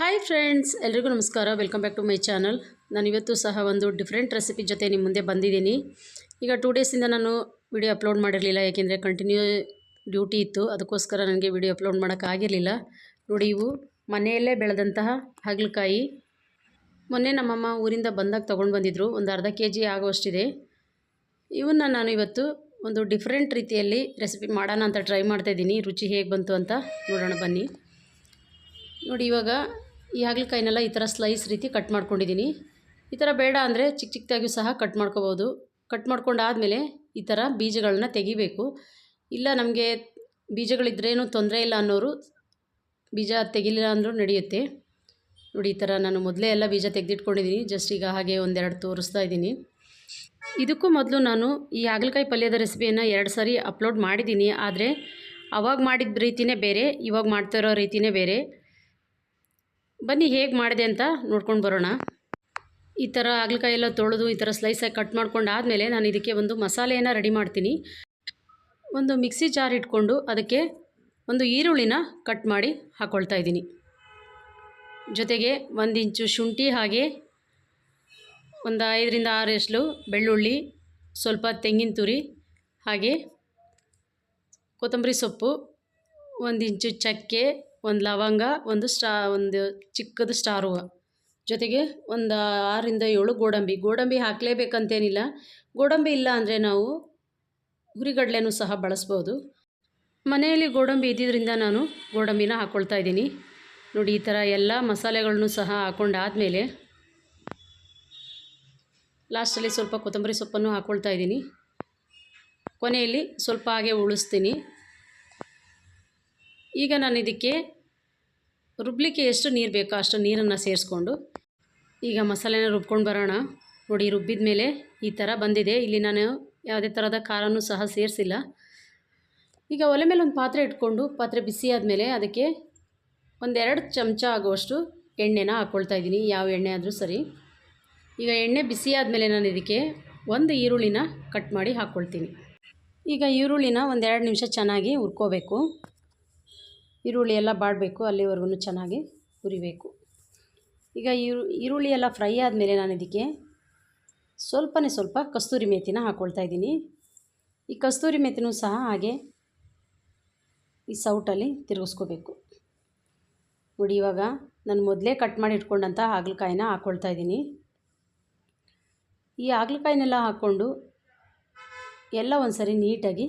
Hi friends ಎಲ್ರಿಗೂ ನಮಸ್ಕಾರ. Welcome back to my channel ನಾನು ಇವತ್ತು ಸಹ ಒಂದು ಡಿಫ್ರೆಂಟ್ ರೆಸಿಪಿ ಜೊತೆ ನಿಮ್ಮ ಮುಂದೆ ಬಂದಿದ್ದೀನಿ. ಈಗ ಟೂ ಡೇಸಿಂದ ನಾನು ವಿಡಿಯೋ ಅಪ್ಲೋಡ್ ಮಾಡಿರಲಿಲ್ಲ. ಯಾಕೆಂದರೆ ಕಂಟಿನ್ಯೂ ಡ್ಯೂಟಿ ಇತ್ತು. ಅದಕ್ಕೋಸ್ಕರ ನನಗೆ ವಿಡಿಯೋ ಅಪ್ಲೋಡ್ ಮಾಡೋಕ್ಕಾಗಿರಲಿಲ್ಲ ನೋಡಿ ಇವು ಮನೆಯಲ್ಲೇ ಬೆಳೆದಂತಹ ಹಾಗಲಕಾಯಿ. ಮೊನ್ನೆ ನಮ್ಮಮ್ಮ ಊರಿಂದ ಬಂದಾಗ ತೊಗೊಂಡು ಬಂದಿದ್ದರು ಒಂದು ಅರ್ಧ ಕೆ ಜಿ ಆಗುವಷ್ಟಿದೆ ಇವನ್ನ ನಾನು ಇವತ್ತು ಒಂದು ಡಿಫ್ರೆಂಟ್ ರೀತಿಯಲ್ಲಿ ರೆಸಿಪಿ ಮಾಡೋಣ ಅಂತ ಟ್ರೈ ಮಾಡ್ತಾಯಿದ್ದೀನಿ ರುಚಿ ಹೇಗೆ ಬಂತು ಅಂತ ನೋಡೋಣ ಬನ್ನಿ. ನೋಡಿ ಇವಾಗ ಈ ಹಾಗಲಕಾಯಿನೆಲ್ಲ ಈ ಥರ ಸ್ಲೈಸ್ ರೀತಿ ಕಟ್ ಮಾಡ್ಕೊಂಡಿದ್ದೀನಿ. ಈ ಥರ ಬೇಡ ಅಂದರೆ ಚಿಕ್ಕ ಚಿಕ್ಕದಾಗಿಯೂ ಸಹ ಕಟ್ ಮಾಡ್ಕೋಬೋದು. ಕಟ್ ಮಾಡ್ಕೊಂಡಾದಮೇಲೆ ಈ ಥರ ಬೀಜಗಳನ್ನ ತೆಗಿಬೇಕು. ಇಲ್ಲ ನಮಗೆ ಬೀಜಗಳಿದ್ರೇನು ತೊಂದರೆ ಇಲ್ಲ ಅನ್ನೋರು ಬೀಜ ತೆಗಿಲಿಲ್ಲ ಅಂದರೂ ನಡೆಯುತ್ತೆ. ನೋಡಿ ಈ ಥರ ನಾನು ಮೊದಲೇ ಎಲ್ಲ ಬೀಜ ತೆಗೆದಿಟ್ಕೊಂಡಿದ್ದೀನಿ. ಜಸ್ಟ್ ಈಗ ಹಾಗೆ ಒಂದೆರಡು ತೋರಿಸ್ತಾ ಇದ್ದೀನಿ. ಇದಕ್ಕೂ ಮೊದಲು ನಾನು ಈ ಹಾಗಲಕಾಯಿ ಪಲ್ಯದ ರೆಸಿಪಿಯನ್ನು ಎರಡು ಸಾರಿ ಅಪ್ಲೋಡ್ ಮಾಡಿದ್ದೀನಿ. ಆದರೆ ಅವಾಗ ಮಾಡಿದ ರೀತಿಯೇ ಬೇರೆ, ಇವಾಗ ಮಾಡ್ತಿರೋ ರೀತಿಯೇ ಬೇರೆ. ಬನ್ನಿ, ಹೇಗೆ ಮಾಡಿದೆ ಅಂತ ನೋಡ್ಕೊಂಡು ಬರೋಣ. ಈ ಥರ ಹಾಗಲಕಾಯಿ ಎಲ್ಲ ತೊಳೆದು ಈ ಥರ ಸ್ಲೈಸಾಗಿ ಕಟ್ ಮಾಡ್ಕೊಂಡು ಆದಮೇಲೆ ನಾನು ಇದಕ್ಕೆ ಒಂದು ಮಸಾಲೆಯನ್ನು ರೆಡಿ ಮಾಡ್ತೀನಿ. ಒಂದು ಮಿಕ್ಸಿ ಜಾರ್ ಇಟ್ಕೊಂಡು ಅದಕ್ಕೆ ಒಂದು ಈರುಳ್ಳಿನ ಕಟ್ ಮಾಡಿ ಹಾಕ್ಕೊಳ್ತಾ ಇದ್ದೀನಿ. ಜೊತೆಗೆ ಒಂದು ಇಂಚು ಶುಂಠಿ ಹಾಗೆ ಒಂದು ಐದರಿಂದ ಆರು ಎಸ್ಲು ಬೆಳ್ಳುಳ್ಳಿ, ಸ್ವಲ್ಪ ತೆಂಗಿನ ತುರಿ, ಹಾಗೆ ಕೊತ್ತಂಬರಿ ಸೊಪ್ಪು, ಒಂದು ಇಂಚು ಚಕ್ಕೆ ಒಂದು ಲವಂಗ, ಒಂದು ಸ್ಟಾ, ಒಂದು ಚಿಕ್ಕದು ಸ್ಟಾರ್ ಜೊತೆಗೆ ಒಂದು ಆರರಿಂದ ಏಳು ಗೋಡಂಬಿ. ಗೋಡಂಬಿ ಹಾಕಲೇಬೇಕಂತೇನಿಲ್ಲ. ಗೋಡಂಬಿ ಇಲ್ಲ ಅಂದರೆ ನಾವು ಹುರಿಗಡಲೆನೂ ಸಹ ಬಳಸ್ಬೋದು. ಮನೆಯಲ್ಲಿ ಗೋಡಂಬಿ ಇದ್ದಿದ್ದರಿಂದ ನಾನು ಗೋಡಂಬಿನ ಹಾಕ್ಕೊಳ್ತಾ ಇದ್ದೀನಿ. ನೋಡಿ, ಈ ಥರ ಎಲ್ಲ ಮಸಾಲೆಗಳನ್ನು ಸಹ ಹಾಕ್ಕೊಂಡಾದಮೇಲೆ ಲಾಸ್ಟಲ್ಲಿ ಸ್ವಲ್ಪ ಕೊತ್ತಂಬರಿ ಸೊಪ್ಪನ್ನು ಹಾಕ್ಕೊಳ್ತಾ ಇದ್ದೀನಿ. ಕೊನೆಯಲ್ಲಿ ಸ್ವಲ್ಪ ಹಾಗೆ ಉಳಿಸ್ತೀನಿ. ಈಗ ನಾನು ಇದಕ್ಕೆ ರುಬ್ಲಿಕ್ಕೆ ಎಷ್ಟು ನೀರು ಬೇಕೋ ಅಷ್ಟು ನೀರನ್ನು ಸೇರಿಸ್ಕೊಂಡು ಈಗ ಮಸಾಲೆನ ರುಬ್ಕೊಂಡು ಬರೋಣ. ನೋಡಿ, ರುಬ್ಬಿದ ಮೇಲೆ ಈ ಥರ ಬಂದಿದೆ. ಇಲ್ಲಿ ನಾನು ಯಾವುದೇ ಥರದ ಖಾರನೂ ಸಹ ಸೇರಿಸಿಲ್ಲ. ಈಗ ಒಲೆ ಮೇಲೆ ಒಂದು ಪಾತ್ರೆ ಇಟ್ಕೊಂಡು, ಪಾತ್ರೆ ಬಿಸಿ ಆದಮೇಲೆ ಅದಕ್ಕೆ ಒಂದೆರಡು ಚಮಚ ಆಗುವಷ್ಟು ಎಣ್ಣೆನ ಹಾಕ್ಕೊಳ್ತಾ ಇದ್ದೀನಿ. ಯಾವ ಎಣ್ಣೆ ಆದರೂ ಸರಿ. ಈಗ ಎಣ್ಣೆ ಬಿಸಿ ಆದಮೇಲೆ ನಾನು ಇದಕ್ಕೆ ಒಂದು ಈರುಳ್ಳಿನ ಕಟ್ ಮಾಡಿ ಹಾಕ್ಕೊಳ್ತೀನಿ. ಈಗ ಈರುಳ್ಳಿನ ಒಂದೆರಡು ನಿಮಿಷ ಚೆನ್ನಾಗಿ ಹುರ್ಕೋಬೇಕು. ಈರುಳ್ಳಿ ಎಲ್ಲ ಬಾಡಬೇಕು ಅಲ್ಲಿವರೆಗೂ ಚೆನ್ನಾಗಿ ಹುರಿಬೇಕು. ಈಗ ಈರು, ಈರುಳ್ಳಿ ಎಲ್ಲ ಫ್ರೈ ಆದಮೇಲೆ ನಾನು ಇದಕ್ಕೆ ಸ್ವಲ್ಪನೇ ಸ್ವಲ್ಪ ಕಸ್ತೂರಿ ಮೇಥಿನ ಹಾಕ್ಕೊಳ್ತಾ ಇದ್ದೀನಿ. ಈ ಕಸ್ತೂರಿ ಮೇಥಿನೂ ಸಹ ಹಾಗೆ ಈ ಸೌಟಲ್ಲಿ ತಿರುಗಿಸ್ಕೋಬೇಕು. ನೋಡಿ ಇವಾಗ ನಾನು ಮೊದಲೇ ಕಟ್ ಮಾಡಿ ಇಟ್ಕೊಂಡಂಥ ಹಾಗಲಕಾಯಿನ ಹಾಕ್ಕೊಳ್ತಾ ಇದ್ದೀನಿ. ಈ ಹಾಗಲಕಾಯಿನೆಲ್ಲ ಹಾಕ್ಕೊಂಡು ಎಲ್ಲ ಒಂದು ಸರಿ ನೀಟಾಗಿ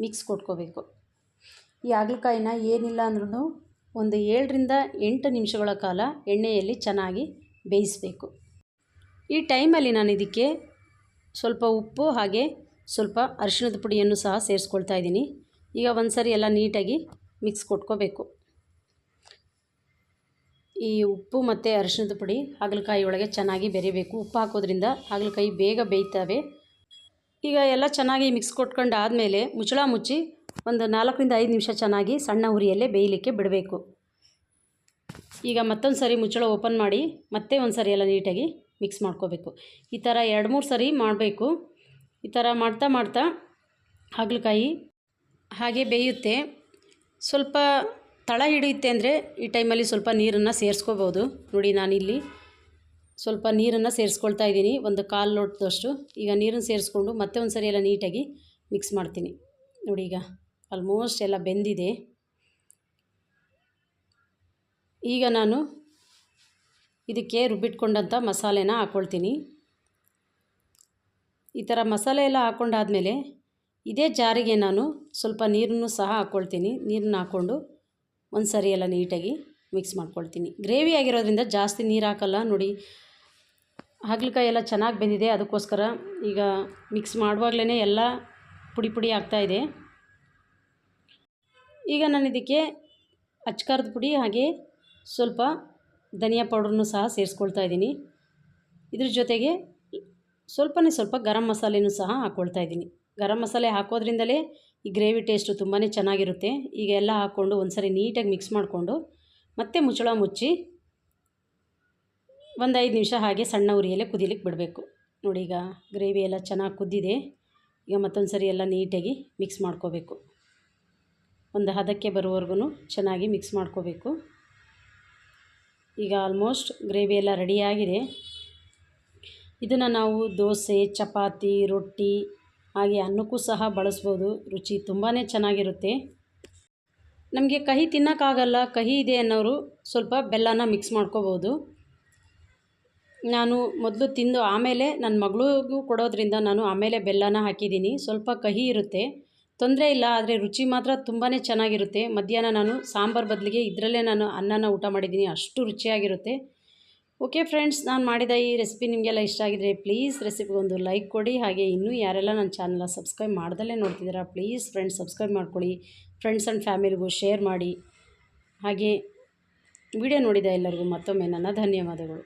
ಮಿಕ್ಸ್ ಕೊಟ್ಕೋಬೇಕು. ಈ ಹಾಗಲಕಾಯಿನ ಏನಿಲ್ಲ ಅಂದ್ರೂ ಒಂದು ಏಳರಿಂದ ಎಂಟು ನಿಮಿಷಗಳ ಕಾಲ ಎಣ್ಣೆಯಲ್ಲಿ ಚೆನ್ನಾಗಿ ಬೇಯಿಸಬೇಕು. ಈ ಟೈಮಲ್ಲಿ ನಾನು ಇದಕ್ಕೆ ಸ್ವಲ್ಪ ಉಪ್ಪು ಹಾಗೆ ಸ್ವಲ್ಪ ಅರಿಶಿಣದ ಪುಡಿಯನ್ನು ಸಹ ಸೇರಿಸ್ಕೊಳ್ತಾ ಇದ್ದೀನಿ. ಈಗ ಒಂದು ಸರಿ ಎಲ್ಲ ನೀಟಾಗಿ ಮಿಕ್ಸ್ ಕೊಟ್ಕೋಬೇಕು. ಈ ಉಪ್ಪು ಮತ್ತು ಅರಿಶಿಣದ ಪುಡಿ ಹಾಗಲಕಾಯಿ ಒಳಗೆ ಚೆನ್ನಾಗಿ ಬೆರಿಬೇಕು. ಉಪ್ಪು ಹಾಕೋದ್ರಿಂದ ಹಾಗಲಕಾಯಿ ಬೇಗ ಬೇಯ್ತವೆ. ಈಗ ಎಲ್ಲ ಚೆನ್ನಾಗಿ ಮಿಕ್ಸ್ ಕೊಟ್ಕೊಂಡು ಆದಮೇಲೆ ಮುಚ್ಚಳ ಮುಚ್ಚಿ ಒಂದು ನಾಲ್ಕರಿಂದ ಐದು ನಿಮಿಷ ಚೆನ್ನಾಗಿ ಸಣ್ಣ ಉರಿಯಲ್ಲೇ ಬೇಯಲಿಕ್ಕೆ ಬಿಡಬೇಕು. ಈಗ ಮತ್ತೊಂದು ಸರಿ ಮುಚ್ಚಳ ಓಪನ್ ಮಾಡಿ ಮತ್ತೆ ಒಂದು ಸರಿ ಎಲ್ಲ ನೀಟಾಗಿ ಮಿಕ್ಸ್ ಮಾಡ್ಕೋಬೇಕು. ಈ ಥರ ಎರಡು ಮೂರು ಸರಿ ಮಾಡಬೇಕು. ಈ ಥರ ಮಾಡ್ತಾ ಮಾಡ್ತಾ ಹಾಗಲಕಾಯಿ ಹಾಗೆ ಬೇಯುತ್ತೆ. ಸ್ವಲ್ಪ ತಳ ಹಿಡಿಯುತ್ತೆ ಅಂದರೆ ಈ ಟೈಮಲ್ಲಿ ಸ್ವಲ್ಪ ನೀರನ್ನು ಸೇರಿಸ್ಕೋಬೋದು. ನೋಡಿ ನಾನಿಲ್ಲಿ ಸ್ವಲ್ಪ ನೀರನ್ನು ಸೇರಿಸ್ಕೊಳ್ತಾ ಇದ್ದೀನಿ. ಒಂದು ಕಾಲು ಲೋಟದಷ್ಟು. ಈಗ ನೀರನ್ನು ಸೇರಿಸ್ಕೊಂಡು ಮತ್ತೆ ಒಂದು ಸರಿ ಎಲ್ಲ ನೀಟಾಗಿ ಮಿಕ್ಸ್ ಮಾಡ್ತೀನಿ. ನೋಡಿ ಈಗ ಆಲ್ಮೋಸ್ಟ್ ಎಲ್ಲ ಬೆಂದಿದೆ. ಈಗ ನಾನು ಇದಕ್ಕೆ ರುಬ್ಬಿಟ್ಕೊಂಡಂಥ ಮಸಾಲೆನ ಹಾಕ್ಕೊಳ್ತೀನಿ ಈ ಥರ ಮಸಾಲೆ ಎಲ್ಲ ಹಾಕ್ಕೊಂಡಾದಮೇಲೆ ಇದೇ ಜಾರಿಗೆ ನಾನು ಸ್ವಲ್ಪ ನೀರನ್ನು ಸಹ ಹಾಕ್ಕೊಳ್ತೀನಿ ನೀರನ್ನ ಹಾಕ್ಕೊಂಡು ಒಂದು ಸರಿ ಎಲ್ಲ ನೀಟಾಗಿ ಮಿಕ್ಸ್ ಮಾಡ್ಕೊಳ್ತೀನಿ. ಗ್ರೇವಿ ಆಗಿರೋದ್ರಿಂದ ಜಾಸ್ತಿ ನೀರು ಹಾಕಲ್ಲ. ನೋಡಿ ಹಾಗಲಕಾಯಿ ಎಲ್ಲ ಚೆನ್ನಾಗಿ ಬೆಂದಿದೆ, ಅದಕ್ಕೋಸ್ಕರ ಈಗ ಮಿಕ್ಸ್ ಮಾಡುವಾಗಲೇ ಎಲ್ಲ ಪುಡಿ ಪುಡಿ ಆಗ್ತಾಯಿದೆ ಈಗ ನಾನು ಇದಕ್ಕೆ ಅಚ್ಕಾರದ ಪುಡಿ ಹಾಗೆ ಸ್ವಲ್ಪ ಧನಿಯಾ ಪೌಡ್ರನ್ನು ಸಹ ಸೇರಿಸ್ಕೊಳ್ತಾ ಇದ್ದೀನಿ. ಇದ್ರ ಜೊತೆಗೆ ಸ್ವಲ್ಪನೇ ಸ್ವಲ್ಪ ಗರಂ ಮಸಾಲೆನೂ ಸಹ ಹಾಕ್ಕೊಳ್ತಾ ಇದ್ದೀನಿ. ಗರಂ ಮಸಾಲೆ ಹಾಕೋದ್ರಿಂದಲೇ ಈ ಗ್ರೇವಿ ಟೇಸ್ಟು ತುಂಬಾ ಚೆನ್ನಾಗಿರುತ್ತೆ. ಈಗ ಎಲ್ಲ ಹಾಕ್ಕೊಂಡು ಒಂದು ಸರಿ ನೀಟಾಗಿ ಮಿಕ್ಸ್ ಮಾಡಿಕೊಂಡು ಮತ್ತೆ ಮುಚ್ಚಳ ಮುಚ್ಚಿ ಒಂದು ಐದು ನಿಮಿಷ ಹಾಗೆ ಸಣ್ಣ ಉರಿಯಲ್ಲೇ ಕುದಿಲಿಕ್ಕೆ ಬಿಡಬೇಕು. ನೋಡಿ ಈಗ ಗ್ರೇವಿ ಎಲ್ಲ ಚೆನ್ನಾಗಿ ಕುದ್ದಿದೆ. ಈಗ ಮತ್ತೊಂದು ಸರಿ ಎಲ್ಲ ನೀಟಾಗಿ ಮಿಕ್ಸ್ ಮಾಡ್ಕೋಬೇಕು. ಒಂದು ಹದಕ್ಕೆ ಬರುವವರೆಗೂ ಚೆನ್ನಾಗಿ ಮಿಕ್ಸ್ ಮಾಡ್ಕೋಬೇಕು. ಈಗ ಆಲ್ಮೋಸ್ಟ್ ಗ್ರೇವಿ ಎಲ್ಲ ರೆಡಿಯಾಗಿದೆ ಇದನ್ನು ನಾವು ದೋಸೆ, ಚಪಾತಿ, ರೊಟ್ಟಿ, ಹಾಗೆ ಅನ್ನಕ್ಕೂ ಸಹ ಬಳಸ್ಬೋದು. ರುಚಿ ತುಂಬಾ ಚೆನ್ನಾಗಿರುತ್ತೆ. ನಮಗೆ ಕಹಿ ತಿನ್ನೋಕ್ಕಾಗಲ್ಲ, ಕಹಿ ಇದೆ ಅನ್ನೋರು ಸ್ವಲ್ಪ ಬೆಲ್ಲನ ಮಿಕ್ಸ್ ಮಾಡ್ಕೋಬೋದು. ನಾನು ಮೊದಲು ತಿಂದು ಆಮೇಲೆ ನನ್ನ ಮಗಳಿಗೂ ಕೊಡೋದ್ರಿಂದ ನಾನು ಆಮೇಲೆ ಬೆಲ್ಲನ ಹಾಕಿದ್ದೀನಿ. ಸ್ವಲ್ಪ ಕಹಿ ಇರುತ್ತೆ. ತೊಂದರೆ ಇಲ್ಲ, ಆದರೆ ರುಚಿ ಮಾತ್ರ ತುಂಬಾ ಚೆನ್ನಾಗಿರುತ್ತೆ. ಮಧ್ಯಾಹ್ನ ನಾನು ಸಾಂಬಾರು ಬದಲಿಗೆ ಇದರಲ್ಲೇ ನಾನು ಅನ್ನನ ಊಟ ಮಾಡಿದ್ದೀನಿ. ಅಷ್ಟು ರುಚಿಯಾಗಿರುತ್ತೆ. ಓಕೆ ಫ್ರೆಂಡ್ಸ್, ನಾನು ಮಾಡಿದ ಈ ರೆಸಿಪಿ ನಿಮಗೆಲ್ಲ ಇಷ್ಟ ಆಗಿದ್ರೆ ಪ್ಲೀಸ್ ರೆಸಿಪಿಗೆ ಒಂದು ಲೈಕ್ ಕೊಡಿ. ಹಾಗೆ ಇನ್ನೂ ಯಾರೆಲ್ಲ ನನ್ನ ಚಾನಲ್ನ ಸಬ್ಸ್ಕ್ರೈಬ್ ಮಾಡ್ದಲ್ಲೇ ನೋಡ್ತಿದ್ದೀರಾ, ಪ್ಲೀಸ್ ಫ್ರೆಂಡ್ಸ್, ಸಬ್ಸ್ಕ್ರೈಬ್ ಮಾಡ್ಕೊಳ್ಳಿ. ಫ್ರೆಂಡ್ಸ್ ಆ್ಯಂಡ್ ಫ್ಯಾಮಿಲಿಗೂ ಶೇರ್ ಮಾಡಿ. ಹಾಗೆ ವಿಡಿಯೋ ನೋಡಿದ ಎಲ್ಲರಿಗೂ ಮತ್ತೊಮ್ಮೆ ನನ್ನ ಧನ್ಯವಾದಗಳು.